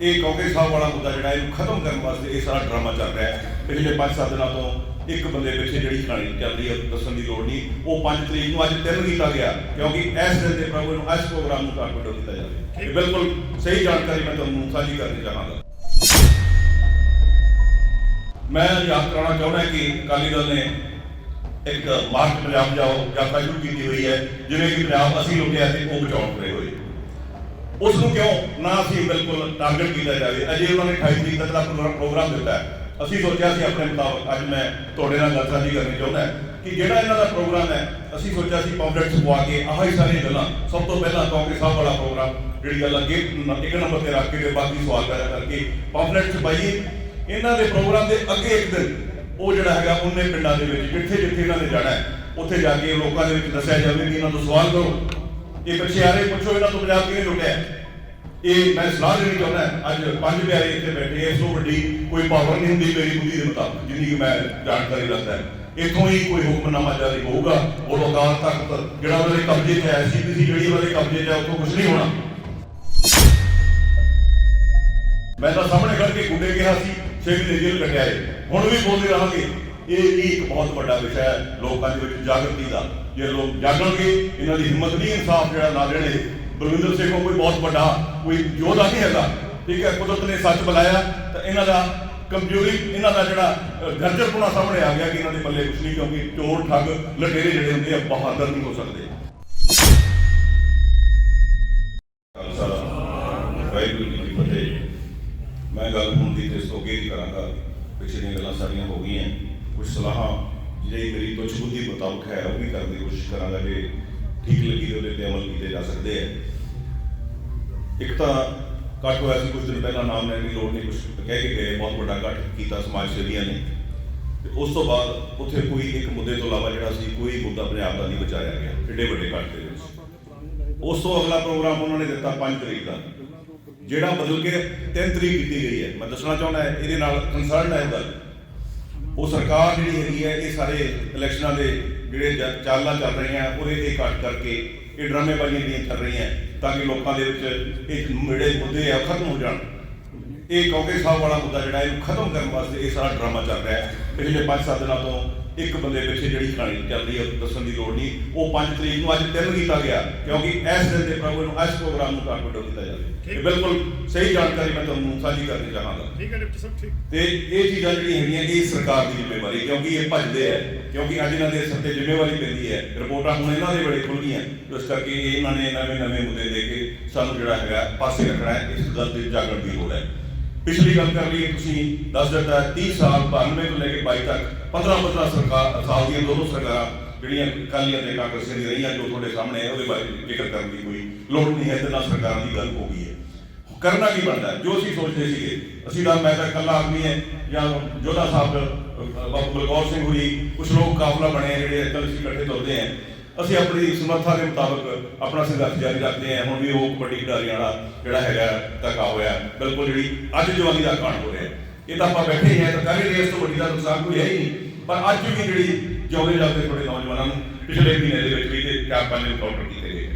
ਇਹ ਕਾਂਗਰਸ ਸਾਹਿਬ ਵਾਲਾ ਮੁੱਦਾ ਜਿਹੜਾ ਇਹਨੂੰ ਖਤਮ ਕਰਨ ਵਾਸਤੇ ਇਹ ਸਾਰਾ ਡਰਾਮਾ ਚੱਲ ਰਿਹਾ ਹੈ। ਪਿਛਲੇ 5-7 ਦਿਨਾਂ ਤੋਂ ਇੱਕ ਬੰਦੇ ਪਿੱਛੇ ਜਿਹੜੀ ਕਹਾਣੀ ਚੱਲ ਰਹੀ ਹੈ, ਦੱਸਣ ਦੀ ਲੋੜ ਨਹੀਂ। ਉਹ 5 ਤਰੀਕ ਨੂੰ ਅੱਜ ਤਿੰਨ ਕੀਤਾ ਗਿਆ, ਕਿਉਂਕਿ ਇਸ ਦਿਨ ਦੇ ਪ੍ਰਭੂ ਨੂੰ ਇਸ ਪ੍ਰੋਗਰਾਮ ਨੂੰ ਕਾਰਪੋਰੇਟ ਕੀਤਾ ਜਾਵੇ ਇਹ ਬਿਲਕੁਲ ਸਹੀ ਜਾਣਕਾਰੀ ਮੈਂ ਤੁਹਾਨੂੰ ਸਾਂਝੀ ਕਰਨੀ ਚਾਹਾਂਗਾ। ਮੈਂ ਯਾਦ ਕਰਾਉਣਾ ਚਾਹੁੰਦਾ ਕਿ ਅਕਾਲੀ ਦਲ ਨੇ ਇੱਕ ਮਾਰਚ ਪੰਜਾਬ ਜਾਓ ਯਾਤਰਾ ਸ਼ੁਰੂ ਕੀਤੀ ਹੋਈ ਹੈ, ਜਿਵੇਂ ਕਿ ਪੰਜਾਬ ਅਸੀਂ ਲੁੱਟਿਆ ਤੇ ਉਹ ਬਚਾਉਣ ਪਏ ਹੋਏ। ਉਸ ਨੂੰ ਕਿਉਂ ਨਾ ਅਸੀਂ ਬਿਲਕੁਲ ਟਾਰਗੇਟ ਕੀਤਾ ਜਾਵੇ? ਅਜੇ ਉਹਨਾਂ ਨੇ 28 ਤਰੀਕ ਤੱਕ ਦਾ ਪ੍ਰੋਗਰਾਮ- ਪ੍ਰੋਗਰਾਮ ਦਿੱਤਾ ਹੈ। ਅਸੀਂ ਸੋਚਿਆ ਸੀ ਆਪਣੇ ਮੁਤਾਬਕ ਅੱਜ ਮੈਂ ਤੁਹਾਡੇ ਨਾਲ ਗੱਲ ਸਾਂਝੀ ਕਰਨੀ ਚਾਹੁੰਦਾ ਕਿ ਜਿਹੜਾ ਇਹਨਾਂ ਦਾ ਪ੍ਰੋਗਰਾਮ ਹੈ, ਅਸੀਂ ਸੋਚਿਆ ਸੀ ਪੰਪਲੇਟਸ ਪਵਾ ਕੇ ਆਹ ਹੀ ਸਾਰੀਆਂ ਗੱਲਾਂ। ਸਭ ਤੋਂ ਪਹਿਲਾਂ ਕਾਂਗਰਸ ਸਾਹਿਬ ਵਾਲਾ ਪ੍ਰੋਗਰਾਮ, ਜਿਹੜੀ ਗੱਲ ਅੱਗੇ ਇੱਕ ਨੰਬਰ ਤੇ ਰੱਖ ਕੇ ਤੇ ਬਾਕੀ ਸਵਾਲ ਪੈਦਾ ਕਰਕੇ ਪੰਪਲੇਟਸ ਪਾਈਏ ਇਹਨਾਂ ਦੇ ਪ੍ਰੋਗਰਾਮ ਦੇ ਅੱਗੇ ਇੱਕ ਦਿਨ ਉਹ ਜਿਹੜਾ ਹੈਗਾ, ਉਹਨੇ ਪਿੰਡਾਂ ਦੇ ਵਿੱਚ ਜਿੱਥੇ ਜਿੱਥੇ ਇਹਨਾਂ ਨੇ ਜਾਣਾ ਹੈ, ਉੱਥੇ ਜਾ ਕੇ ਲੋਕਾਂ ਦੇ ਵਿੱਚ ਦੱਸਿਆ ਜਾਵੇ ਕਿ ਇਹਨਾਂ ਤੋਂ ਸਵਾਲ ਕਰੋ। ਇਹ ਪਿੱਛੇ ਪੁੱਛੋ ਇਹਨਾਂ ਤੋਂ ਪੰਜਾਬ ਕਿਵੇਂ ਲੁੱਟਿਆ। ਇਹ ਮੈਂ ਸਲਾਹ ਦੇਣੀ ਚਾਹੁੰਦਾ ਅੱਜ ਪੰਜ ਪਿਆਰੇ ਇੱਥੇ ਬੈਠੇ ਇਸ ਤੋਂ ਵੱਡੀ ਕੋਈ ਪਾਵਰ ਨਹੀਂ ਹੁੰਦੀ ਮੇਰੀ ਬੁੱਧੀ ਦੇ ਮੁਤਾਬਕ, ਜਿੰਨੀ ਕਿ ਮੈਂ ਜਾਣਕਾਰੀ ਰੱਖਦਾ ਹੈ। ਹੀ ਕੋਈ ਹੁਕਮਨਾਮਾ ਜਾਰੀ ਹੋਊਗਾ, ਉਹ ਅਕਾਲ ਤਖਤ, ਜਿਹੜਾ ਉਹਨਾਂ ਦੇ ਕਬਜ਼ੇ 'ਚ ਹੈ ਸੀਪੀਸੀ ਜਿਹੜੀ ਉਹਨਾਂ ਕਬਜ਼ੇ 'ਚ ਹੈ ਉੱਥੋਂ ਕੁਝ ਨਹੀਂ ਹੋਣਾ। ਮੈਂ ਤਾਂ ਸਾਹਮਣੇ ਖੜ ਕੇ ਗੁੱਡੇ ਕਿਹਾ ਸੀ, ਛੇ ਮਹੀਨੇ ਜੇਲ੍ਹ ਕੱਟਿਆ ਏ। ਹੁਣ ਵੀ ਬੋਲਦੇ ਰਹਾਂਗੇ। ਇਹ ਵੀ ਇੱਕ ਬਹੁਤ ਵੱਡਾ ਵਿਸ਼ਾ ਹੈ ਲੋਕਾਂ ਦੇ ਵਿੱਚ ਜਾਗਰਤੀ ਦਾ। ਜੇ ਲੋਕ ਜਾਗਣਗੇ ਇਹਨਾਂ ਦੀ ਹਿੰਮਤ ਨਹੀਂ ਇਨਸਾਫ ਜਿਹੜਾ ਨਾ ਦੇਣੇ ਬਲਵਿੰਦਰ ਸਿੰਘ ਕੋਈ ਬਹੁਤ ਵੱਡਾ ਕੋਈ ਯੋਧਾ ਨਹੀਂ ਹੈਗਾ। ਠੀਕ ਹੈ ਕੁਦਰਤ ਨੇ ਸੱਚ ਬੁਲਾਇਆ ਤਾਂ ਇਹਨਾਂ ਦਾ ਕਮਜ਼ੋਰੀ ਇਹਨਾਂ ਦਾ ਜਿਹੜਾ ਅ, ਗਰਜਰਪੁਣਾ ਸਾਹਮਣੇ ਆ ਗਿਆ ਕਿ ਇਹਨਾਂ ਦੇ ਪੱਲੇ ਕੁਛ ਨਹੀਂ ਕਿਉਂਕਿ ਚੋਰ ਠੱਗ ਲਟੇਰੇ ਜਿਹੜੇ ਹੁੰਦੇ ਆ ਬਹਾਦਰ ਨਹੀਂ ਹੋ ਸਕਦੇ। ਵਾਹਿਗੁਰੂ ਜੀ ਕੀ ਫਤਿਹ। ਮੈਂ ਗੱਲ ਹੁਣ ਦੀ ਤੇ ਸੋਗੇ ਦੀ ਕਰਾਂਗਾ। ਪਿਛਲੀਆਂ ਗੱਲਾਂ ਸਾਰੀਆਂ ਹੋ ਗਈਆਂ। ਕੁਝ ਸਲਾਹਾਂ ਜਿਹੜੀ ਮੇਰੀ ਤੁੱਛ ਬੁੱਧੀ ਮੁਤਾਬਕ ਹੈ, ਉਹ ਵੀ ਕਰਨ ਦੀ ਕੋਸ਼ਿਸ਼ ਕਰਾਂਗਾ ਜੇ ਠੀਕ ਲੱਗੀ ਉਹਦੇ ਤੇ ਅਮਲ ਕੀਤੇ ਜਾ ਸਕਦੇ ਹੈ ਇੱਕ ਤਾਂ ਇਕੱਠ ਹੋਇਆ ਸੀ ਕੁਝ ਦਿਨ ਪਹਿਲਾਂ ਨਾਮ ਲੈਣ ਦੀ ਲੋੜ ਨਹੀਂ ਕੁਝ ਕਹਿ ਕੇ ਗਏ, ਬਹੁਤ ਵੱਡਾ ਇਕੱਠ ਕੀਤਾ ਸਮਾਜ ਸੇਵੀਆਂ ਨੇ। ਤੇ ਉਸ ਤੋਂ ਬਾਅਦ ਉੱਥੇ ਕੋਈ ਇੱਕ ਮੁੱਦੇ ਤੋਂ ਇਲਾਵਾ ਜਿਹੜਾ ਸੀ, ਕੋਈ ਮੁੱਦਾ ਪੰਜਾਬ ਦਾ ਨਹੀਂ ਬਚਾਇਆ ਗਿਆ, ਏਡੇ ਵੱਡੇ ਇਕੱਠ ਦੇ ਵਿੱਚ। ਉਸ ਤੋਂ ਅਗਲਾ ਪ੍ਰੋਗਰਾਮ ਉਹਨਾਂ ਨੇ ਦਿੱਤਾ 5 ਤਰੀਕ ਦਾ। ਜਿਹੜਾ ਬਦਲ ਕੇ 3 ਤਰੀਕ ਕੀਤੀ ਗਈ ਹੈ, ਮੈਂ ਦੱਸਣਾ ਚਾਹੁੰਦਾ ਇਹਦੇ ਨਾਲ ਕੰਸਰਨ ਹੈ ਗੱਲ ਉਹ ਸਰਕਾਰ ਜਿਹੜੀ ਹੈਗੀ ਹੈ, ਇਹ ਸਾਰੇ ਇਲੈਕਸ਼ਨਾਂ ਦੇ ਜਿਹੜੇ ਚਾਲਾਂ ਚੱਲ ਰਹੀਆਂ, ਉਹਦੇ ਇਹ ਘੱਟ ਕਰਕੇ ਇਹ ਡਰਾਮੇਬਾਜ਼ੀਆਂ ਜਿਹੜੀਆਂ ਚੱਲ ਰਹੀਆਂ, ਤਾਂ ਕਿ ਲੋਕਾਂ ਦੇ ਵਿੱਚ ਇਹ ਜਿਹੜੇ ਮੁੱਦੇ ਆ, ਉਹ ਖਤਮ ਹੋ ਜਾਣ। ਇਹ ਕੌਕੇ ਸਾਹਿਬ ਵਾਲਾ ਮੁੱਦਾ ਜਿਹੜਾ, ਇਹਨੂੰ ਖਤਮ ਕਰਨ ਵਾਸਤੇ ਇਹ ਸਾਰਾ ਡਰਾਮਾ ਚੱਲ ਰਿਹਾ ਹੈ। ਪਿਛਲੇ 5-7 ਦਿਨਾਂ ਤੋਂ ਇੱਕ ਬੰਦੇ ਪਿੱਛੇ ਜਿਹੜੀ ਕਹਾਣੀ ਚੱਲ ਰਹੀ ਹੈ ਦੱਸਣ ਦੀ ਲੋੜ ਨਹੀਂ। ਉਹ 5 ਤਰੀਕ ਨੂੰ ਅੱਜ ਤਿੰਨ ਕੀਤਾ ਗਿਆ ਕਿਉਂਕਿ ਇਸ ਦਿਨ ਦੇ ਪ੍ਰਭੂ ਨੂੰ ਇਸ ਪ੍ਰੋਗਰਾਮ ਨੂੰ ਕਾਰਪੋਰੇਟ ਕੀਤਾ ਜਾਵੇ। ਇਹ ਬਿਲਕੁਲ ਸਹੀ ਜਾਣਕਾਰੀ ਮੈਂ ਤੁਹਾਨੂੰ ਸਾਂਝੀ ਕਰਨੀ ਚਾਹਾਂਗਾ। ਠੀਕ ਹੈ ਡਿਪਟੀ ਸਾਹਿਬ ਠੀਕ। ਤੇ ਇਹ ਚੀਜ਼ਾਂ ਜਿਹੜੀਆਂ ਹੈਗੀਆਂ ਇਹ ਸਰਕਾਰ ਦੀ ਜ਼ਿੰਮੇਵਾਰੀ ਕਿਉਂਕਿ ਇਹ ਭੱਜਦੇ ਆ ਕਿਉਂਕਿ ਅੱਜ ਇਹਨਾਂ ਦੇ ਸਿਰ ਤੇ ਜ਼ਿੰਮੇਵਾਰੀ ਪੈਂਦੀ ਹੈ। ਰਿਪੋਰਟਾਂ ਹੁਣ ਇਹਨਾਂ ਦੇ ਵੇਲੇ ਖੁੱਲ ਗਈਆਂ ਇਸ ਕਰਕੇ ਇਹਨਾਂ ਨੇ ਨਵੇਂ ਨਵੇਂ ਮੁੱਦੇ ਦੇ ਕੇ ਸਾਨੂੰ ਜਿਹੜਾ ਹੈਗਾ ਪਾਸੇ ਰੱਖਣਾ ਹੈ ਇਸ ਗੱਲ ਤੇ ਜਾਗਣ ਦੀ ਲੋੜ ਹੈ। ਪਿਛਲੀ ਗੱਲ ਕਰ ਲਈਏ ਤੁਸੀਂ ਦੱਸ ਦਿੱਤਾ ਹੈ, 30 ਸਾਲ 92 ਤੋਂ ਲੈ ਕੇ 22 ਤੱਕ 15 15 ਸਰਕਾਰ ਸਾਲ ਦੀਆਂ ਦੋਨੋਂ ਸਰਕਾਰਾਂ ਜਿਹੜੀਆਂ ਕਾਲੀਆਂ ਤੇ ਕਾਂਗਰਸੀਆਂ ਦੀ ਰਹੀਆਂ ਜੋ ਤੁਹਾਡੇ ਸਾਹਮਣੇ ਹੈ ਉਹਦੇ ਬਾਰੇ ਜ਼ਿਕਰ ਕਰਨ ਦੀ ਕੋਈ ਲੋੜ ਨਹੀਂ ਹੈ ਤੇ ਨਾ ਸਰਕਾਰਾਂ ਦੀ ਗੱਲ ਹੋ ਗਈ ਹੈ। ਕਰਨਾ ਕੀ ਬਣਦਾ ਜੋ ਅਸੀਂ ਸੋਚਦੇ ਸੀਗੇ ਅਸੀਂ ਤਾਂ ਮੈਂ ਤਾਂ ਇਕੱਲਾ ਆਦਮੀ ਹੈ ਜਾਂ ਜੋਧਾ ਸਾਹਿਬ ਅ, ਬਲਕੌਰ ਸਿੰਘ ਹੋਈ ਕੁਝ ਲੋਕ ਕਾਫਲਾ ਬਣੇ ਆ ਜਿਹੜੇ ਇੱਦਾਂ ਅਸੀਂ ਇਕੱਠੇ ਤੁਰਦੇ ਆ ਅਸੀਂ ਆਪਣੀ ਸਮਰੱਥਾ ਦੇ ਮੁਤਾਬਕ ਆਪਣਾ ਸੰਘਰਸ਼ ਜਾਰੀ ਰੱਖਦੇ ਹਾਂ। ਹੁਣ ਵੀ ਉਹ ਕਬੱਡੀ ਖਿਡਾਰੀਆਂ ਵਾਲਾ ਜਿਹੜਾ ਹੈਗਾ ਧੱਕਾ ਹੋਇਆ ਬਿਲਕੁਲ ਜਿਹੜੀ ਅੱਜ ਜਵਾਨੀ ਦਾ ਕਾਂਡ ਹੋ ਰਿਹਾ। ਇਹ ਤਾਂ ਆਪਾਂ ਬੈਠੇ ਹੀ ਆ ਤਾਂ ਕਾਹਦੇ ਰੇਸ ਤੋਂ ਵੱਡੀ ਦਾ ਨੁਕਸਾਨ ਕੋਈ ਹੈ ਹੀ ਨਹੀਂ। ਪਰ ਅੱਜ ਵੀ ਜਿਹੜੀ ਜਿਉਂਦੇ ਜਾਂਦੇ ਥੋੜੇ ਨੌਜਵਾਨਾਂ ਨੂੰ ਪਿਛਲੇ ਮਹੀਨੇ ਦੇ ਵਿੱਚ ਵੀ ਤੇ ਚਾਰ ਪੰਜ ਐਨਕਾਊਂਟਰ ਕੀਤੇ ਗਏ।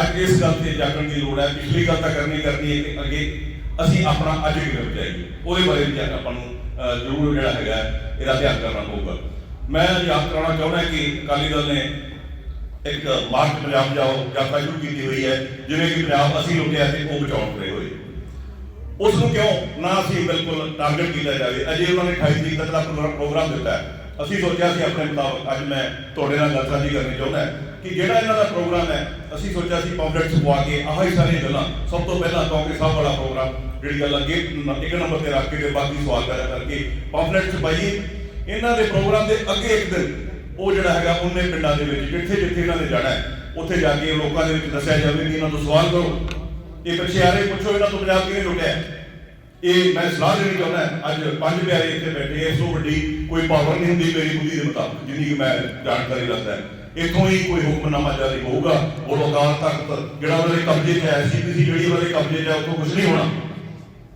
ਅੱਜ ਇਸ ਗੱਲ ਤੇ ਜਾਗਣ ਦੀ ਲੋੜ ਹੈ। ਪਿਛਲੀ ਗੱਲ ਤਾਂ ਕਰਨੀ ਕਰਨੀ ਹੈ ਕਿ ਅੱਗੇ ਅਸੀਂ ਆਪਣਾ ਅੱਜ ਵੀ ਕਿਵੇਂ ਬਚਾਈਏ ਉਹਦੇ ਬਾਰੇ ਵੀ ਆਪਾਂ ਨੂੰ ਜ਼ਰੂਰ ਜਿਹੜਾ ਹੈਗਾ ਇਹਦਾ ਧਿਆਨ ਕਰਨਾ ਪਊਗਾ। ਮੈਂ ਯਾਦ ਕਰਾਉਣਾ ਚਾਹੁੰਦਾ ਕਿ ਅਕਾਲੀ ਦਲ ਨੇ ਇੱਕ ਮਾਰਚ ਪੰਜਾਬ ਜਾਓ ਯਾਤਰਾ ਸ਼ੁਰੂ ਕੀਤੀ ਹੋਈ ਹੈ, ਜਿਵੇਂ ਕਿ ਪੰਜਾਬ ਅਸੀਂ ਲੁੱਟਿਆ ਤੇ ਉਹ ਬਚਾਉਣ ਪਏ ਹੋਏ। ਉਸ ਨੂੰ ਕਿਉਂ ਨਾ ਅਸੀਂ ਬਿਲਕੁਲ ਟਾਰਗੇਟ ਕੀਤਾ ਜਾਵੇ? ਅਜੇ ਉਹਨਾਂ ਨੇ 28 ਤਰੀਕ ਤੱਕ ਦਾ ਪ੍ਰੋਗਰਾਮ- ਦਿੱਤਾ ਅਸੀਂ ਸੋਚਿਆ ਸੀ ਆਪਣੇ ਮੁਤਾਬਕ ਅੱਜ ਮੈਂ ਤੁਹਾਡੇ ਨਾਲ ਗੱਲ ਸਾਂਝੀ ਕਰਨੀ ਚਾਹੁੰਦਾ ਕਿ ਜਿਹੜਾ ਇਹਨਾਂ ਦਾ ਪ੍ਰੋਗਰਾਮ ਹੈ, ਅਸੀਂ ਸੋਚਿਆ ਸੀ ਪੰਪਲੇਟਸ ਪਵਾ ਕੇ ਆਹ ਹੀ ਸਾਰੀਆਂ ਗੱਲਾਂ। ਸਭ ਤੋਂ ਪਹਿਲਾਂ ਕਾਂਗਰਸ ਸਾਹਿਬ ਵਾਲਾ ਪ੍ਰੋਗਰਾਮ, ਜਿਹੜੀ ਗੱਲ ਅੱਗੇ ਇੱਕ ਨੰਬਰ ਤੇ ਰੱਖ ਕੇ ਤੇ ਬਾਕੀ ਸਵਾਲ ਪੈਦਾ ਕਰਕੇ ਪੰਪਲੇਟਸ ਪਾਈਏ ਇਹਨਾਂ ਦੇ ਪ੍ਰੋਗਰਾਮ ਦੇ ਅੱਗੇ ਇੱਕ ਦਿਨ ਉਹ ਜਿਹੜਾ ਹੈਗਾ ਉਹਨੇ ਪਿੰਡਾਂ ਦੇ ਵਿੱਚ, ਜਿੱਥੇ ਜਿੱਥੇ ਇਹਨਾਂ ਨੇ ਜਾਣਾ ਹੈ, ਉੱਥੇ ਜਾ ਕੇ ਲੋਕਾਂ ਦੇ ਵਿੱਚ ਦੱਸਿਆ ਜਾਵੇ ਕਿ ਇਹਨਾਂ ਤੋਂ ਸਵਾਲ ਕਰੋ। ਇਹ ਪਿੱਛੇ ਪੁੱਛੋ, ਇਹਨਾਂ ਤੋਂ ਪੰਜਾਬ ਕਿਵੇਂ ਲੁੱਟਿਆ ਇਹ ਮੈਂ ਸਲਾਹ ਦੇਣੀ ਚਾਹੁੰਦਾ ਅੱਜ ਪੰਜ ਪਿਆਰੇ ਇੱਥੇ ਬੈਠੇ ਇਸ ਤੋਂ ਵੱਡੀ ਕੋਈ ਪਾਵਰ ਨਹੀਂ ਹੁੰਦੀ ਮੇਰੀ ਬੁੱਧੀ ਦੇ ਮੁਤਾਬਕ, ਜਿੰਨੀ ਕਿ ਮੈਂ ਜਾਣਕਾਰੀ ਰੱਖਦਾ ਹੈ। ਇੱਥੋਂ ਹੀ ਕੋਈ ਹੁਕਮਨਾਮਾ ਜਾਰੀ ਹੋਊਗਾ, ਉਹ ਅਕਾਲ ਤਖਤ, ਜਿਹੜਾ ਉਹਨਾਂ ਦੇ ਕਬਜ਼ੇ 'ਚ ਹੈ ਸੀਪੀਸੀ ਜਿਹੜੀ ਉਹਨਾਂ ਦੇ ਕਬਜ਼ੇ 'ਚ ਹੈ ਉੱਥੋਂ ਕੁਝ ਨਹੀਂ ਹੋਣਾ।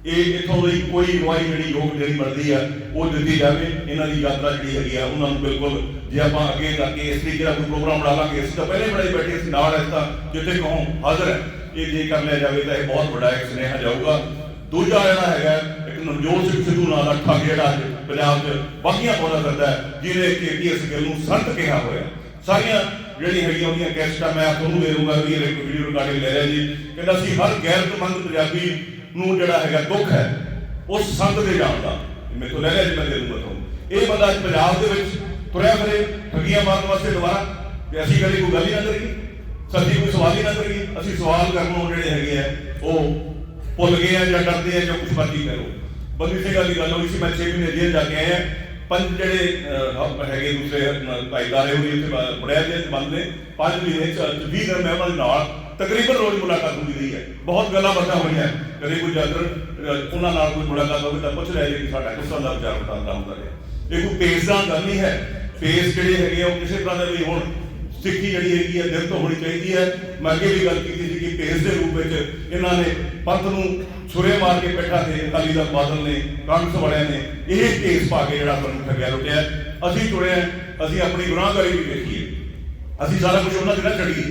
ਇਹ ਇੱਥੋਂ ਦੀ ਕੋਈ ਅਗਵਾਈ ਜਿਹੜੀ ਯੋਗ ਜਿਹੜੀ ਬਣਦੀ ਆ, ਉਹ ਦਿੱਤੀ ਜਾਵੇ। ਇਹਨਾਂ ਦੀ ਯਾਤਰਾ ਜਿਹੜੀ ਹੈਗੀ ਆ, ਉਹਨਾਂ ਨੂੰ ਬਿਲਕੁਲ ਜੇ ਆਪਾਂ ਅੱਗੇ ਜਾ ਕੇ ਇਸ ਤਰੀਕੇ ਦਾ ਕੋਈ ਪ੍ਰੋਗਰਾਮ ਬਣਾ ਲਾਂਗੇ, ਅਸੀਂ ਤਾਂ ਪਹਿਲੇ ਬੜੇ ਬੈਠੇ ਅਸੀਂ ਨਾਲ ਇਸ ਤਾਂ ਜਿੱਥੇ ਕਹੋ ਹਾਜ਼ਰ ਹੈ। ਇਹ ਜੇ ਕਰ ਲਿਆ ਜਾਵੇ ਤਾਂ ਇਹ ਬਹੁਤ ਵੱਡਾ ਇੱਕ ਸੁਨੇਹਾ ਜਾਊਗਾ। ਦੂਜਾ ਜਿਹੜਾ ਹੈਗਾ, ਇੱਕ ਨਵਜੋਤ ਸਿੰਘ ਸਿੱਧੂ ਨਾਲ ਦਾ ਠੱਗ ਜਿਹੜਾ ਅੱਜ ਪੰਜਾਬ 'ਚ ਬਾਕੀਆਂ ਪਾਉਂਦਾ ਫਿਰਦਾ ਜਿਹਨੇ ਕਿ ਕੀ ਇਸ ਗੱਲ ਨੂੰ ਸੰਤ ਕਿਹਾ ਹੋਇਆ। ਸਾਰੀਆਂ ਜਿਹੜੀਆਂ ਹੈਗੀਆਂ ਉਹਦੀਆਂ ਕੈਸਟਾਂ ਮੈਂ ਤੁਹਾਨੂੰ ਦੇ ਦੂੰਗਾ ਵੀ ਇਹ ਵੀਡੀਓ ਰਿਕਾਰਡਿੰਗ ਲੈ ਰਿਹਾ ਜੀ। ਕਹਿੰਦਾ, ਅਸੀਂ ਹਰ ਗੈਰਤਮੰਦ ਪੰਜਾਬੀ ਨੂੰ ਜਿਹੜਾ ਹੈਗਾ ਦੁੱਖ ਹੈ ਉਸ ਸੰਤ ਦੇ ਜਾਣ ਦਾ। ਮੇਰੇ ਤੋਂ ਲੈ ਲਿਆ ਜੀ, ਮੈਂ ਦੇ ਦੂੰਗਾ ਤੁਹਾਨੂੰ। ਇਹ ਬੰਦਾ ਪੰਜਾਬ ਦੇ ਵਿੱਚ ਤੁਰਿਆ ਫਿਰੇ, ਠੱਗੀਆਂ ਮਾਰਨ ਵਾਸਤੇ ਦੁਬਾਰਾ। ਕਿ ਅਸੀਂ ਕਦੇ ਕੋਈ ਗੱਲ ਹੀ ਨਾ ਕਰੀਏ। ਸੱਚੀ ਕੋਈ ਸਵਾਲ ਹੀ ਨਾ ਕਰੀਏ। ਅਸੀਂ ਸਵਾਲ ਕਰਨੋਂ ਜਿਹੜੇ ਹੈਗੇ ਆ, ਉਹ ਭੁੱਲ ਗਏ ਆ ਜਾਂ ਡਰਦੇ ਆ ਜਾਂ ਕੁਝ ਮਰਜ਼ੀ ਕਰੋ ਬੰਦੀ ਸਿੰਘ ਦੀ ਗੱਲ ਹੋਈ ਸੀ, ਮੈਂ 6 ਮਹੀਨੇ ਜੇਲ੍ਹ ਜਾ ਕੇ ਆਇਆ। ਪੰਜ ਜਿਹੜੇ ਹੈਗੇ ਦੂਸਰੇ ਭਾਈਦਾਰੇ ਹੋਈ ਉੱਥੇ ਬੜਿਆ ਜੇ ਬੰਦ ਨੇ। ਪੰਜ ਮਹੀਨੇ ਚ 20 ਦਿਨ ਮੈਂ ਉਹਨਾਂ ਦੇ ਨਾਲ ਤਕਰੀਬਨ ਰੋਜ਼ ਮੁਲਾਕਾਤ ਹੁੰਦੀ ਰਹੀ ਹੈ। ਬਹੁਤ ਗੱਲਾਂ ਬਾਤਾਂ ਹੋਈਆਂ। ਕਦੇ ਕੋਈ ਜਾਦਰ ਉਹਨਾਂ ਨਾਲ ਕੋਈ ਮੁਲਾਕਾਤ ਹੋਵੇ ਤਾਂ ਪੁੱਛ ਲਿਆ ਜੀ ਕਿ ਸਾਡਾ ਕਿਸ ਤਰ੍ਹਾਂ ਦਾ ਵਿਚਾਰ ਵਟਾਂਦਰਾ ਹੁੰਦਾ ਰਿਹਾ। ਇਹ ਕੋਈ ਪੇਸ ਦਾ ਗੱਲ ਨਹੀਂ ਹੈ। ਪੇਸ ਜਿਹੜੇ ਹੈਗੇ ਆ, ਉਹ ਕਿਸੇ ਤਰ੍ਹਾਂ ਦੇ ਵੀ ਹੁਣ। ਸਿੱਖੀ ਜਿਹੜੀ ਹੈਗੀ ਹੈ ਦਿਲ ਤੋਂ ਹੋਣੀ ਚਾਹੀਦੀ ਹੈ। ਮੈਂ ਅੱਗੇ ਵੀ ਗੱਲ ਕੀਤੀ ਸੀ ਕਿ ਪੇਸ ਦੇ ਰੂਪ ਵਿੱਚ ਇਹਨਾਂ ਨੇ ਪੰਥ ਨੂੰ ਸੁਰੇ ਮਾਰ ਕੇ ਬੈਠਾ ਤੇ ਅਕਾਲੀ ਦਲ ਬਾਦਲ ਨੇ, ਕਾਂਗਰਸ ਵਾਲਿਆਂ ਨੇ ਇਹ ਕੇਸ ਪਾ ਕੇ ਜਿਹੜਾ ਤੁਹਾਨੂੰ ਠੱਗਿਆ, ਲੁੱਟਿਆ। ਅਸੀਂ ਚੁਣਿਆ ਅਸੀਂ ਆਪਣੀ ਗੁਨਾਹਗਾਰੀ ਵੀ ਦੇਖੀਏ ਅਸੀਂ ਸਾਰਾ ਕੁਝ ਉਹਨਾਂ ਦੇ ਨਾਲ ਚੜੀਏ।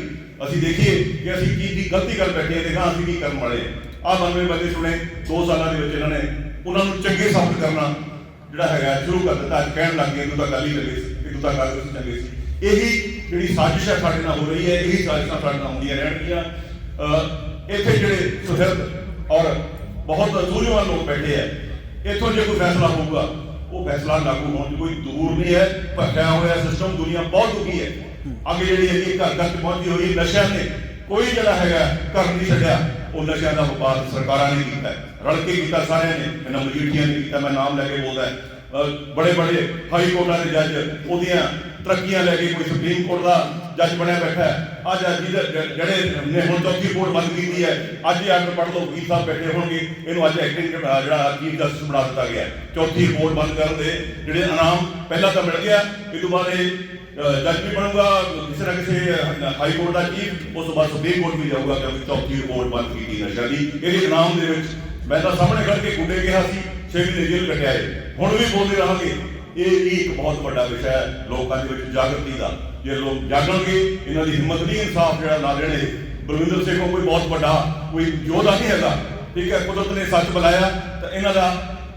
ਅਸੀਂ ਦੇਖੀਏ ਕਿ ਅਸੀਂ ਕੀ ਦੀ ਗਲਤੀ ਕਰ ਬੈਠੇ ਹਾਂ ਤੇ ਹਾਂ, ਅਸੀਂ ਕੀ ਕਰਨ ਵਾਲੇ ਆ। ਆਹ ਮਨਵੇਂ ਬੰਦੇ ਸੁਣੇ 2 ਸਾਲਾਂ ਦੇ ਵਿੱਚ ਇਹਨਾਂ ਨੇ ਉਹਨਾਂ ਨੂੰ ਚੰਗੇ ਸਾਬਤ ਕਰਨਾ ਜਿਹੜਾ ਹੈਗਾ ਸ਼ੁਰੂ ਕਰ ਦਿੱਤਾ। ਕਹਿਣ ਲੱਗ ਗਏ, ਤੂੰ ਤਾਂ ਗੱਲ ਹੀ ਲੱਗੇ ਸੀ ਤੂੰ ਤਾਂ ਗੱਲ ਸੀ ਚੰਗੇ ਸੀ। ਇਹੀ ਜਿਹੜੀ ਸਾਜ਼ਿਸ਼ ਹੈ ਸਾਡੇ ਨਾਲ ਹੋ ਰਹੀ ਹੈ, ਇਹੀ ਸਾਜ਼ਿਸ਼ਾਂ ਸਾਡੇ ਨਾਲ ਹੁੰਦੀਆਂ ਰਹਿਣਗੀਆਂ। ਇੱਥੇ ਜਿਹੜੇ ਸੁਹਿਰਦ ਔਰ ਬਹੁਤ ਸੂਝਵਾਨ ਲੋਕ ਬੈਠੇ ਆ ਇੱਥੋਂ ਜੇ ਕੋਈ ਫੈਸਲਾ ਹੋਊਗਾ, ਉਹ ਫੈਸਲਾ ਲਾਗੂ ਹੋਣ ਦੀ ਕੋਈ ਦੂਰ ਨਹੀਂ ਹੈ ਭਖਿਆ ਹੋਇਆ ਸਿਸਟਮ ਦੁਨੀਆ ਬਹੁਤ ਦੁਖੀ ਹੈ। ਅੱਗੇ ਜਿਹੜੀ ਹੈਗੀ ਘਰ ਘਰ ਚ ਪਹੁੰਚੀ ਹੋਈ ਨਸ਼ਿਆਂ ਨੇ ਕੋਈ ਜਿਹੜਾ ਹੈਗਾ ਘਰ ਨਹੀਂ ਛੱਡਿਆ। ਉਹ ਨਸ਼ਿਆਂ ਦਾ ਵਪਾਰ ਸਰਕਾਰਾਂ ਨੇ ਕੀਤਾ ਰਲ ਕੇ ਕੀਤਾ, ਸਾਰਿਆਂ ਨੇ। ਇਹਨਾਂ ਮਜੀਠੀਆਂ ਨੇ ਕੀਤਾ, ਮੈਂ ਨਾਮ ਲੈ ਕੇ ਬੋਲਦਾ ਬੜੇ ਬੜੇ ਹਾਈ ਕੋਰਟਾਂ ਦੇ ਜੱਜ, ਉਹਦੀਆਂ ਤਰੱਕੀਆਂ ਲੈ ਕੇ ਕੋਈ ਸੁਪਰੀਮ ਕੋਰਟ ਦਾ ਜੱਜ ਬਣਿਆ ਬੈਠਾ ਹੈ। ਅੱਜ ਜਿਹੜੇ ਨੇ ਹੁਣ ਚੌਥੀ ਕੋਰਟ ਬੰਦ ਕੀਤੀ ਹੈ, ਅੱਜ ਹੀ ਆਰਡਰ ਪੜ੍ਹ ਲਓ ਵੀਰ ਸਾਹਿਬ ਬੈਠੇ ਹੋਣਗੇ, ਇਹਨੂੰ ਅੱਜ ਐਕਟਿੰਗ ਜਿਹੜਾ ਚੀਫ ਜਸਟਿਸ ਬਣਾ ਦਿੱਤਾ ਗਿਆ ਚੌਥੀ ਕੋਰਟ ਬੰਦ ਕਰਨ ਦੇ ਜਿਹੜੇ ਇਨਾਮ, ਪਹਿਲਾਂ ਤਾਂ ਮਿਲ ਗਿਆ, ਇਹ ਤੋਂ ਬਾਅਦ ਇਹ ਜੱਜ ਵੀ ਬਣੂਗਾ, ਕਿਸੇ ਨਾ ਕਿਸੇ ਹਾਈ ਕੋਰਟ ਦਾ ਚੀਫ, ਉਸ ਤੋਂ ਬਾਅਦ ਸੁਪਰੀਮ ਕੋਰਟ ਵੀ ਜਾਊਗਾ, ਕਿਉਂਕਿ ਚੌਥੀ ਰਿਪੋਰਟ ਬੰਦ ਕੀਤੀ ਨਸ਼ਾ ਦੀ ਇਹਦੇ ਇਨਾਮ ਦੇ ਵਿੱਚ ਮੈਂ ਤਾਂ ਸਾਹਮਣੇ ਖੜ ਕੇ ਗੁੱਡੇ ਕਿਹਾ ਸੀ, ਛੇ ਮਹੀਨੇ ਜੇਲ੍ਹ ਕੱਟਿਆ ਹੈ ਹੁਣ ਵੀ ਬੋਲਦੇ ਰਹਾਂਗੇ, ਇਹ ਵੀ ਇੱਕ ਬਹੁਤ ਵੱਡਾ ਵਿਸ਼ਾ ਹੈ, ਲੋਕਾਂ ਦੇ ਵਿੱਚ ਜਾਗਰਤੀ ਦਾ। ਜੇ ਲੋਕ ਜਾਗਣਗੇ ਇਹਨਾਂ ਦੀ ਹਿੰਮਤ ਨਹੀਂ, ਇਨਸਾਫ ਜਿਹੜਾ ਨਾ ਦੇਣੇ ਬਲਵਿੰਦਰ ਸਿੰਘ ਕੋਈ ਬਹੁਤ ਵੱਡਾ, ਕੋਈ ਯੋਧਾ ਨਹੀਂ ਹੈਗਾ। ਠੀਕ ਹੈ, ਕੁਦਰਤ ਨੇ ਸੱਚ ਬੁਲਾਇਆ, ਤਾਂ ਇਹਨਾਂ ਦਾ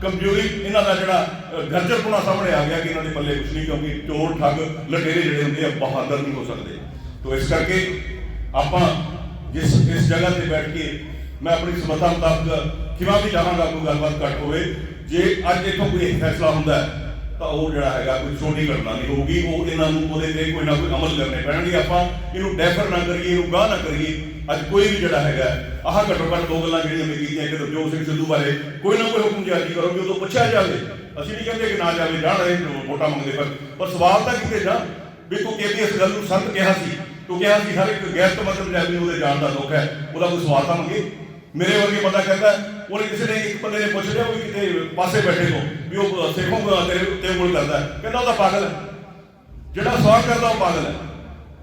ਕਮਜ਼ੋਰੀ, ਇਹਨਾਂ ਦਾ ਜਿਹੜਾ ਗਰਜਰਪੁਣਾ ਸਾਹਮਣੇ ਆ ਗਿਆ ਕਿ ਇਹਨਾਂ ਦੇ ਪੱਲੇ ਕੁਛ ਨਹੀਂ, ਕਿਉਂਕਿ ਚੋਰ, ਠੱਗ, ਲਟੇਰੇ ਜਿਹੜੇ ਹੁੰਦੇ ਆ, ਬਹਾਦਰ ਨਹੀਂ ਹੋ ਸਕਦੇ। ਤੋਂ ਇਸ ਕਰਕੇ ਆਪਾਂ ਜਿਸ, ਇਸ ਜਗ੍ਹਾ ਤੇ ਬੈਠ ਕੇ ਮੈਂ ਆਪਣੀ ਸਮਰੱਥਾ ਮੁਤਾਬਕ ਕਿਵੇਂ ਵੀ ਚਾਹਾਂਗਾ ਕੋਈ ਗੱਲਬਾਤ ਘੱਟ ਹੋਵੇ। ਜੇ ਅੱਜ ਇੱਥੋਂ ਕੋਈ ਇੱਕ ਫੈਸਲਾ ਹੁੰਦਾ ਹੈ ਤਾਂ ਉਹ ਜਿਹੜਾ ਹੈਗਾ ਕੋਈ ਛੋਟੀ ਘਟਨਾ ਨਹੀਂ ਹੋਊਗੀ, ਉਹ ਇਹਨਾਂ ਨੂੰ ਉਹਦੇ ਤੇ ਕੋਈ ਨਾ ਕੋਈ ਅਮਲ ਕਰਨੇ ਪੈਣਗੇ। ਆਪਾਂ ਇਹਨੂੰ ਡੈਫਰ ਨਾ ਕਰੀਏ, ਇਹਨੂੰ ਗਾਹ ਨਾ ਕਰੀਏ। ਅੱਜ ਕੋਈ ਵੀ ਜਿਹੜਾ ਹੈਗਾ, ਆਹ ਘੱਟੋ ਘੱਟ ਦੋ ਗੱਲਾਂ ਜਿਹੜੀਆਂ ਮੈਂ ਕੀਤੀਆਂ ਕਿ ਜੋ ਸਿੰਘ ਸਿੱਧੂ ਬਾਰੇ ਕੋਈ ਨਾ ਕੋਈ ਹੁਕਮ ਜਾਰੀ ਕਰੋਗੇ, ਉਦੋਂ ਪੁੱਛਿਆ ਜਾਵੇ। ਅਸੀਂ ਨਹੀਂ ਕਹਿੰਦੇ ਕਿ ਨਾ ਜਾਵੇ ਜਾਣ ਰਹੇ ਵੋਟਾਂ ਮੰਗਦੇ ਪਰ ਪਰ ਸਵਾਲ ਤਾਂ ਕਿਤੇ ਜਾ ਵੀ ਤੂੰ ਕਿਹਦੀ ਇਸ ਗੱਲ ਨੂੰ ਸੰਤ ਕਿਹਾ ਸੀ। ਤੂੰ ਕਿਹਾ ਸੀ ਹਰ ਇੱਕ ਗੈਰ ਮਤਲਬ ਪੰਜਾਬੀ ਉਹਦੇ ਜਾਣ ਦਾ ਦੁੱਖ ਹੈ। ਉਹਦਾ ਕੋਈ ਸਵਾਲ ਤਾਂ ਮੰਗੇ? ਮੇਰੇ ਵਰਗੇ ਬੰਦਾ ਕਹਿੰਦਾ ਉਹਨੇ ਕਿਸੇ ਨੇ ਇੱਕ ਬੰਦੇ ਨੇ ਪੁੱਛ ਲਿਆ ਵੀ ਕਿਤੇ ਪਾਸੇ ਬੈਠੇ ਤੋਂ ਵੀ ਉਹ ਸੇਖੋਂ ਤੇਰੇ ਤੇ ਉਂਗਲ ਕਰਦਾ ਹੈ। ਕਹਿੰਦਾ ਉਹਦਾ ਪਾਗਲ ਹੈ। ਜਿਹੜਾ ਸਵਾਲ ਕਰਦਾ ਉਹ ਪਾਗਲ ਹੈ।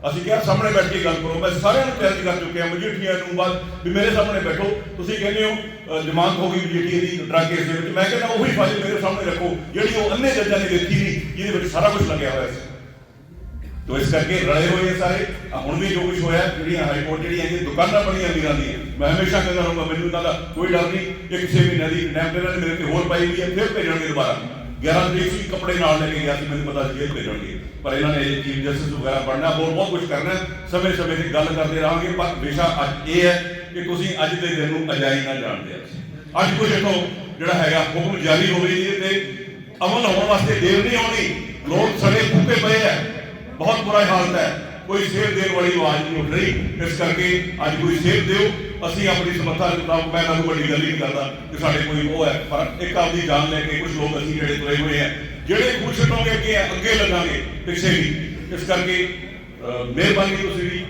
ਅਸੀਂ ਕਿਹਾ ਸਾਹਮਣੇ ਬੈਠ ਕੇ ਗੱਲ ਕਰੋ। ਮੈਂ ਸਾਰਿਆਂ ਨੂੰ ਚੈਲੰਜ ਕਰ ਚੁੱਕਿਆ ਮਜੀਠੀਆ ਨੂੰ ਬਾਅਦ ਵੀ ਮੇਰੇ ਸਾਹਮਣੇ ਬੈਠੋ। ਤੁਸੀਂ ਕਹਿੰਦੇ ਹੋ ਅ, ਜ਼ਮਾਨਤ ਹੋ ਗਈ ਮਜੀਠੀਆ ਦੀ ਡਰੱਗ ਕੇਸ ਦੇ ਵਿੱਚ। ਮੈਂ ਕਹਿੰਦਾ ਉਹੀ ਫਾਈਲ ਮੇਰੇ ਸਾਹਮਣੇ ਰੱਖੋ ਜਿਹੜੀ ਉਹ ਅੰਨੇ ਜੱਜਾਂ ਨੇ ਦੇਖੀ ਸੀ ਜਿਹਦੇ ਵਿੱਚ ਸਾਰਾ ਕੁਝ ਲੱਗਿਆ ਹੋਇਆ ਸੀ। ਤੋ ਇਸ ਕਰਕੇ ਰਲੇ ਹੋਏ ਸਾਰੇ। ਹੁਣ ਵੀ ਜੋ ਕੁਝ ਹੋਇਆ, ਜਿਹੜੀਆਂ ਹਾਈ ਕੋਰਟ ਜਿਹੜੀਆਂ ਇਹ ਦੁਕਾਨਾਂ ਬਣੀਆਂ ਵੀਰਾਂ ਦੀਆਂ, ਮੈਂ ਹਮੇਸ਼ਾ ਕਹਿੰਦਾ ਰਹੂੰਗਾ, ਮੈਨੂੰ ਇਹਨਾਂ ਦਾ ਕੋਈ ਡਰ ਨਹੀਂ। ਇੱਕ ਛੇ ਮਹੀਨੇ ਦੀ ਨੈਪ ਨੇ ਮੇਰੇ ਤੇ ਹੋਰ ਪਾਈ ਹੋਈ ਹੈ, ਫਿਰ ਭੇਜਣਗੇ ਦੁਬਾਰਾ। 11 ਤਰੀਕ ਸੀ ਕੱਪੜੇ ਨਾਲ ਲੈ ਕੇ ਗਿਆ ਸੀ, ਮੈਨੂੰ ਪਤਾ ਸੀ ਇਹ ਭੇਜਣਗੇ। ਪਰ ਇਹਨਾਂ ਨੇ ਚੀਫ ਜਸਟਿਸ ਵਗੈਰਾ ਬਣਨਾ, ਹੋਰ ਬਹੁਤ ਕੁਝ ਕਰਨਾ ਸਮੇਂ ਸਮੇਂ ਤੇ ਗੱਲ ਕਰਦੇ ਰਹਾਂਗੇ, ਪਰ ਵਿਸ਼ਾ ਅੱਜ ਇਹ ਹੈ ਕਿ ਤੁਸੀਂ ਅੱਜ ਦੇ ਦਿਨ ਨੂੰ ਅਜਾਈ ਨਾ ਜਾਣਦੇ ਆ ਅੱਜ ਕੋਈ ਦੇਖੋ, ਜਿਹੜਾ ਹੈਗਾ, ਹੁਕਮ ਜਾਰੀ ਹੋਵੇ ਰਹੀ ਤੇ ਅਮਲ ਹੋਣ ਵਾਸਤੇ ਦੇਰ ਨਹੀਂ ਆਉਣੀ। ਲੋਕ ਸੜੇ ਫੁੱਕੇ ਪਏ ਆ। ਬਹੁਤ ਬੁਰਾ ਹਾਲਤ ਹੈ। ਕੋਈ ਸੇਧ ਦੇਣ ਵਾਲੀ ਆਵਾਜ਼ ਨਹੀਂ ਉੱਠ ਰਹੀ। ਇਸ ਕਰਕੇ ਅੱਜ ਕੋਈ ਸੇਧ ਦਿਓ। ਅਸੀਂ ਆਪਣੀ ਸਮਰੱਥਾ ਦੇ ਮੁਤਾਬਕ ਮੈਂ ਤਾਂ ਕੋਈ ਵੱਡੀ ਗੱਲ ਹੀ ਨਹੀਂ ਕਰਦਾ ਕਿ ਸਾਡੇ ਕੋਈ ਉਹ ਹੈ। ਪਰ ਇੱਕ ਆਪਦੀ ਜਾਨ ਲੈ ਕੇ ਕੁਝ ਲੋਕ ਅਸੀਂ ਜਿਹੜੇ ਤੁਰੇ ਹੋਏ ਆ ਜਿਹੜੇ ਖੁਸ਼ ਹੋਣਗੇ ਅੱਗੇ ਅੱਗੇ ਲੱਗਾਂਗੇ, ਪਿੱਛੇ ਵੀ ਇਸ ਕਰਕੇ ਮਿਹਰਬਾਨੀ ਤੁਸੀਂ ਵੀ।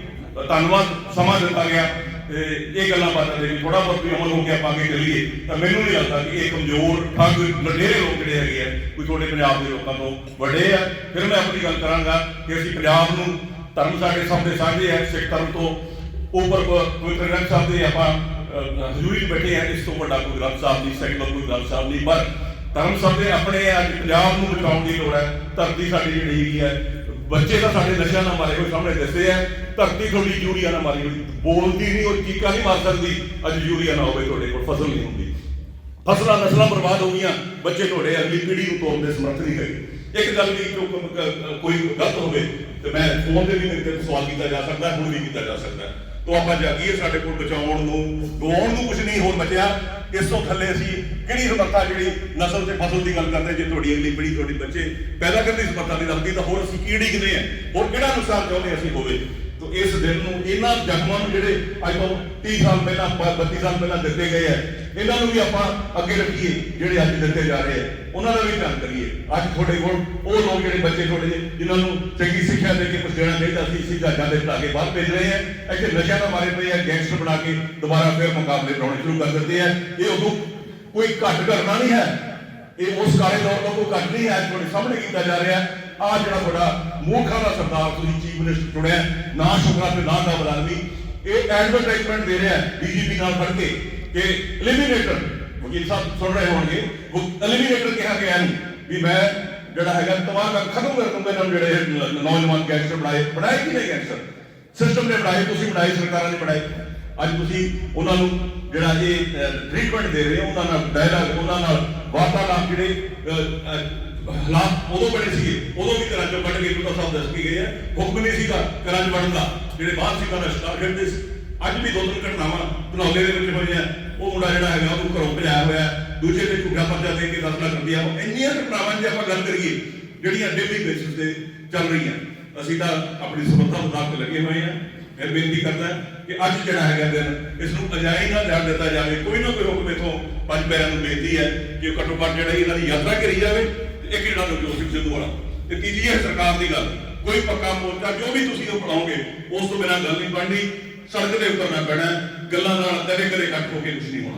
ਧੰਨਵਾਦ, ਸਮਾਂ ਦਿੱਤਾ ਗਿਆ। ਤੇ ਇਹ ਗੱਲਾਂ ਬਾਤਾਂ ਦੇ ਵੀ ਥੋੜਾ ਬਹੁਤ ਵੀ ਅਮਲ ਹੋ ਕੇ ਆਪਾਂ ਅੱਗੇ ਚੱਲੀਏ ਤਾਂ ਮੈਨੂੰ ਨਹੀਂ ਲੱਗਦਾ ਕਿ ਇਹ ਕਮਜ਼ੋਰ ਠੱਗ ਲਟੇਰੇ ਲੋਕ ਜਿਹੜੇ ਹੈਗੇ ਆ ਕੋਈ ਤੁਹਾਡੇ ਪੰਜਾਬ ਦੇ ਲੋਕਾਂ ਤੋਂ ਵੱਡੇ ਆ। ਫਿਰ ਮੈਂ ਆਪਣੀ ਗੱਲ ਕਰਾਂਗਾ ਕਿ ਅਸੀਂ ਪੰਜਾਬ ਨੂੰ ਧਰਮ ਸਾਡੇ ਸਭ ਦੇ ਸਾਂਝੇ ਹੈ ਸਿੱਖ ਧਰਮ ਤੋਂ ਉੱਪਰ ਪਵਿੱਤਰ ਗ੍ਰੰਥ ਸਾਹਿਬ ਦੇ ਆਪਾਂ ਅਹ, ਹਜ਼ੂਰੀ ਬੈਠੇ ਆ ਇਸ ਤੋਂ ਵੱਡਾ ਕੋਈ ਗ੍ਰੰਥ ਸਾਹਿਬ ਨਹੀਂ ਸੈਕੂਲਰ ਕੋਈ ਗ੍ਰੰਥ ਸਾਹਿਬ ਨਹੀਂ। ਪਰ ਧਰਮ ਸਭ ਦੇ ਆਪਣੇ ਅੱਜ ਪੰਜਾਬ ਨੂੰ ਬਚਾਉਣ ਦੀ ਲੋੜ ਹੈ ਧਰਤੀ ਸਾਡੀ ਜਿਹੜੀ ਹੈਗੀ ਹੈ ਬੱਚੇ ਤਾਂ ਸਾਡੇ ਨਸ਼ਿਆਂ ਨਾਲ ਮਾਰੇ ਹੋਏ ਸਾਹਮਣੇ ਦੱਸੇ ਆ, ਧਰਤੀ ਥੋੜੀ ਯੂਰੀਆ ਨਾਲ ਮਾਰੀ ਹੋਈ। ਬੋਲਦੀ ਨਹੀਂ, ਉਹ ਚੀਕਾਂ ਨਹੀਂ ਮਾਰ ਸਕਦੀ, ਅੱਜ ਯੂਰੀਆ ਨਾ ਹੋਵੇ ਤੁਹਾਡੇ ਕੋਲ, ਫਸਲ ਨਹੀਂ ਹੁੰਦੀ। ਫਸਲਾਂ ਨਸਲਾਂ ਬਰਬਾਦ ਹੋ ਗਈਆਂ, ਬੱਚੇ ਤੁਹਾਡੇ ਅਗਲੀ ਪੀੜ੍ਹੀ ਨੂੰ ਤੋੜਨ ਦੇ ਸਮਰਥ ਨਹੀਂ ਹੈਗੇ। ਇੱਕ ਗੱਲ ਵੀ ਕੋਈ ਗਲਤ ਹੋਵੇ, ਤੇ ਮੈਂ ਫੋਨ ਤੇ ਵੀ ਮੇਰੇ ਤੇ ਸਵਾਲ ਕੀਤਾ ਜਾ ਸਕਦਾ, ਹੁਣ ਵੀ ਕੀਤਾ ਜਾ ਸਕਦਾ। ਤੋਂ ਆਪਾਂ ਜਾਗੀਏ ਸਾਡੇ ਕੋਲ ਬਚਾਉਣ ਨੂੰ ਗਵਾਉਣ ਨੂੰ ਕੁਝ ਨਹੀਂ ਹੋਰ ਬਚਿਆ। ਇਸ ਤੋਂ ਥੱਲੇ ਅਸੀਂ ਕਿਹੜੀ ਸਮਰੱਥਾ ਜਿਹੜੀ ਨਸਲ ਤੇ ਫਸਲ ਦੀ ਗੱਲ ਕਰਦੇ, ਜੇ ਤੁਹਾਡੀ ਅਗਲੀ ਪੀੜ੍ਹੀ, ਤੁਹਾਡੇ ਬੱਚੇ ਪੈਦਾ ਕਰਨ ਦੀ ਸਮਰੱਥਾ ਨਹੀਂ ਰੱਖਦੀ, ਤਾਂ ਹੋਰ ਅਸੀਂ ਕੀੜੀ ਡਿੱਗਦੇ ਆ? ਹੋਰ ਕਿਹੜਾ ਨੁਕਸਾਨ ਚਾਹੁੰਦੇ ਅਸੀਂ ਹੋਵੇ? ਤੋ ਇਸ ਦਿਨ ਨੂੰ ਇਹਨਾਂ ਜ਼ਖਮਾਂ ਨੂੰ ਜਿਹੜੇ ਅੱਜ ਤੋਂ 30 ਸਾਲ ਪਹਿਲਾਂ 32 ਸਾਲ ਪਹਿਲਾਂ ਦਿੱਤੇ ਗਏ ਆ ਇਹਨਾਂ ਨੂੰ ਵੀ ਆਪਾਂ ਅੱਗੇ ਰੱਖੀਏ, ਜਿਹੜੇ ਅੱਜ ਦਿੱਤੇ ਜਾ ਰਹੇ ਆ ਉਹਨਾਂ ਦਾ ਵੀ ਧਿਆਨ ਕਰੀਏ। ਅੱਜ ਤੁਹਾਡੇ ਕੋਲ ਉਹ ਲੋਕ ਜਿਹੜੇ ਬੱਚੇ ਤੁਹਾਡੇ ਜਿਨ੍ਹਾਂ ਨੂੰ ਚੰਗੀ ਸਿੱਖਿਆ ਦੇ ਕੇ ਕੁਝ ਦੇਣਾ ਚਾਹੀਦਾ ਸੀ ਸੀ ਜਹਾਜ਼ਾਂ ਦੇ ਢਾ ਕੇ ਬਾਹਰ ਭੇਜ ਰਹੇ ਆ ਇੱਥੇ ਨਸ਼ਿਆਂ ਦਾ ਮਾਰੇ ਪਏ ਆ ਗੈਂਗਸਟਰ ਬਣਾ ਕੇ ਦੁਬਾਰਾ ਫਿਰ ਮੁਕਾਬਲੇ ਬਣਾਉਣੇ ਸ਼ੁਰੂ ਕਰ ਦਿੱਤੇ ਆ ਇਹ ਉਦੋਂ ਕੋਈ ਘੱਟ ਕਰਨਾ ਨਹੀਂ ਹੈ। ਇਹ ਉਸ ਕਾਲੇ ਦੌਰ ਤੋਂ ਕੋਈ ਘੱਟ ਨਹੀਂ ਹੈ, ਅੱਜ ਤੁਹਾਡੇ ਸਾਹਮਣੇ ਕੀਤਾ ਜਾ ਰਿਹਾ ਆ ਜਿਹੜਾ ਤੁਹਾਡਾ ਮੂਰਖਾਂ ਦਾ ਸਰਦਾਰ ਤੁਸੀਂ ਚੀਫ ਮਿਨਿਸਟਰ ਚੁਣਿਆ, ਨਾ ਸ਼ੁਕਰਾ ਤੇ ਨਾ ਦਾ ਬਲਾਨਵੀ ਇਹ ਐਡਵਰਟਾਈਜ਼ਮੈਂਟ ਦੇ ਰਿਹਾ ਡੀਜੀਪੀ ਨਾਲ ਫੜ ਕੇ ਕਿ ਐਲੀਮੀਨੇਟਰ ਵਕੀਲ ਸਾਹਿਬ ਸੁਣ ਰਹੇ ਹੋਣਗੇ ਐਲੀਮੀਨੇਟਰ ਕਿਹਾ ਗਿਆ ਨਹੀਂ ਵੀ ਮੈਂ ਜਿਹੜਾ ਹੈਗਾ ਤਬਾਹ ਕਰ, ਖਤਮ ਕਰ ਦੂੰਗਾ ਇਹਨਾਂ ਜਿਹੜੇ ਨੌਜਵਾਨ ਗੈਂਗਸਟਰ ਬਣਾਏ। ਬਣਾਏ ਕਿ ਨਹੀਂ ਗੈਂਗਸਟਰ ਸਿਸਟਮ ਨੇ ਬਣਾਏ, ਤੁਸੀਂ ਬਣਾਏ, ਸਰਕਾਰਾਂ ਨੇ ਬਣਾਏ। ਅੱਜ ਤੁਸੀਂ ਉਹਨਾਂ ਨੂੰ ਜਿਹੜਾ ਇਹ ਟ੍ਰੀਟਮੈਂਟ ਦੇ ਰਹੇ ਹੋ, ਉਹਨਾਂ ਨਾਲ ਡਾਇਲਾਗ ਉਹਨਾਂ ਨਾਲ ਵਾਰਤਾਲਾਪ ਜਿਹੜੇ ਹਾਲਾਤ ਉਦੋਂ ਬਣੇ ਸੀਗੇ। ਉਦੋਂ ਵੀ ਘਰਾਂ ਚੋਂ ਕੱਢ ਕੇ ਗੁਰਦਾ ਸਾਹਿਬ ਦੱਸ ਕੇ ਗਏ ਆ। ਹੁਕਮ ਨਹੀਂ ਸੀਗਾ ਘਰਾਂ 'ਚ ਵੜਨ ਦਾ। ਜਿਹੜੇ ਬਾਹਰ ਸੀਗਾ ਦਾ ਸ਼ਿਕਾਰ ਕਰਦੇ ਸੀ। ਅੱਜ ਵੀ ਦੋ ਤਿੰਨ ਘਟਨਾਵਾਂ ਧਨੌਲੇ ਦੇ ਵਿੱਚ ਹੋਈਆਂ। ਉਹ ਮੁੰਡਾ ਜਿਹੜਾ ਹੈਗਾ, ਉਹਨੂੰ ਘਰੋਂ ਭਜਾਇਆ ਹੋਇਆ। ਦੂਜੇ ਤੇ ਝੂਠਾ ਪਰਚਾ ਦੇ ਕੇ ਦਸ ਲੱਖ ਰੁਪਇਆ ਇੰਨੀਆਂ ਘਟਨਾਵਾਂ ਜੇ ਆਪਾਂ ਗੱਲ ਕਰੀਏ, ਜਿਹੜੀਆਂ ਡੇਲੀ ਬੇਸਿਸ ਤੇ ਚੱਲ ਰਹੀਆਂ। ਅਸੀਂ ਤਾਂ ਆਪਣੀ ਸਮਰੱਥਾ ਮੁਤਾਬਕ ਲੱਗੇ ਹੋਏ ਆ। ਫਿਰ ਬੇਨਤੀ ਕਰਦਾ ਕਿ ਅੱਜ ਜਿਹੜਾ ਹੈਗਾ ਦਿਨ ਇਸ ਨੂੰ ਅਜਾਈ ਨਾ ਜਾਣ ਦਿੱਤਾ ਜਾਵੇ। ਕੋਈ ਨਾ ਕੋਈ ਹੁਕਮ ਇਥੋਂ ਪੰਜ ਪੈਰਾਂ ਨੂੰ ਬੇਨਤੀ ਹੈ ਕਿ ਘੱਟੋ ਘੱਟ ਜਿਹੜਾ ਇਹਨਾਂ ਦੀ ਯਾਤਰਾ ਕਰੀ ਜਾਵੇ। ਤੇ ਇੱਕ ਜਿਹੜਾ ਨਵਜੋਤ ਸਿੰਘ ਸਿੱਧੂ ਵਾਲਾ। ਤੇ ਤੀਜੀ ਹੈ ਸਰਕਾਰ ਦੀ ਗੱਲ। ਕੋਈ ਪੱਕਾ ਮੋਰਚਾ, ਜੋ ਵੀ ਤੁਸੀਂ ਉਹ ਉਸ ਤੋਂ ਬਿਨਾਂ ਗੱਲ ਨਹੀਂ ਬਣਨੀ ਸੜਕ ਤੇ ਉਤਰਨਾ ਪੈਣਾ ਗੱਲਾਂ ਨਾਲ ਕਦੇ ਕਦੇ ਕੱਟ ਹੋ ਕੇ ਕੁਝ ਨਹੀਂ ਹੋਣਾ।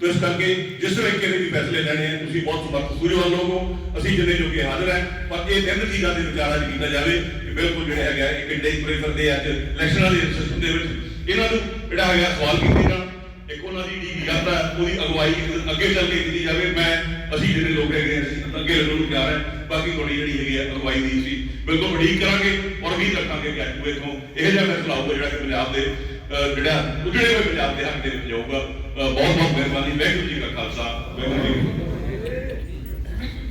ਤੇ ਇਸ ਕਰਕੇ ਜਿਸ ਤਰੀਕੇ ਦੇ ਵੀ ਫੈਸਲੇ ਲੈਣੇ ਆ ਤੁਸੀਂ ਬਹੁਤ ਸਮਰਥ, ਸੂਝਵਾਨ ਲੋਕ ਹੋ। ਅਸੀਂ ਜਿੰਨੇ ਜੋਗੇ ਹਾਜ਼ਰ ਹੈ, ਪਰ ਇਹ ਤਿੰਨ ਚੀਜ਼ਾਂ ਦੇ ਵਿਚਾਰਾਂ 'ਚ ਕੀਤਾ ਜਾਵੇ ਕਿ ਬਿਲਕੁਲ ਜਿਹੜੇ ਹੈਗਾ ਇਹ ਕਿੰਡੇ ਹੀ ਤੁਰੇ ਆ ਅੱਜ। ਇਲੈਕਸ਼ਨਾਂ ਦੇ ਸਿਸਟਮ ਦੇ ਵਿੱਚ। ਇਹਨਾਂ ਨੂੰ ਜਿਹੜਾ ਹੈਗਾ ਸਵਾਲ ਕੀਤੇ ਜਾਣ। ਇੱਕ ਉਹਨਾਂ ਦੀ ਜਿਹੜੀ ਯਾਤਰਾ ਉਹਦੀ ਅਗਵਾਈ ਅੱਗੇ ਚੱਲ ਕੇ ਕੀਤੀ ਜਾਵੇ। ਮੈਂ ਅਸੀਂ ਜਿਹੜੇ ਲੋਕ ਹੈਗੇ ਅਸੀਂ ਅੱਗੇ ਲੱਗਣ ਨੂੰ ਤਿਆਰ ਹੈ। ਬਾਕੀ ਤੁਹਾਡੀ ਜਿਹੜੀ ਹੈਗੀ ਹੈ ਅਗਵਾਈ ਦੀ ਸੀ ਬਿਲਕੁਲ ਉਡੀਕ ਕਰਾਂਗੇ ਔਰ ਵੀ ਰੱਖਾਂਗੇ ਕਿ ਅੱਜ ਵੇਖੋ ਇਹ ਜਿਹਾ ਫੈਸਲਾ ਹੋਊਗਾ ਜਿਹੜਾ ਕਿ ਪੰਜਾਬ ਦੇ ਜਿਹੜਾ ਉਜੜੇ ਹੋਏ ਪੰਜਾਬ ਦੇ ਹੱਕ ਦੇ ਵਿੱਚ ਜਾਊਗਾ। ਬਹੁਤ ਬਹੁਤ ਮਿਹਰਬਾਨੀ। ਵਾਹਿਗੁਰੂ ਜੀ ਕਾ ਖਾਲਸਾ। ਵਾਹਿਗੁਰੂ ਜੀ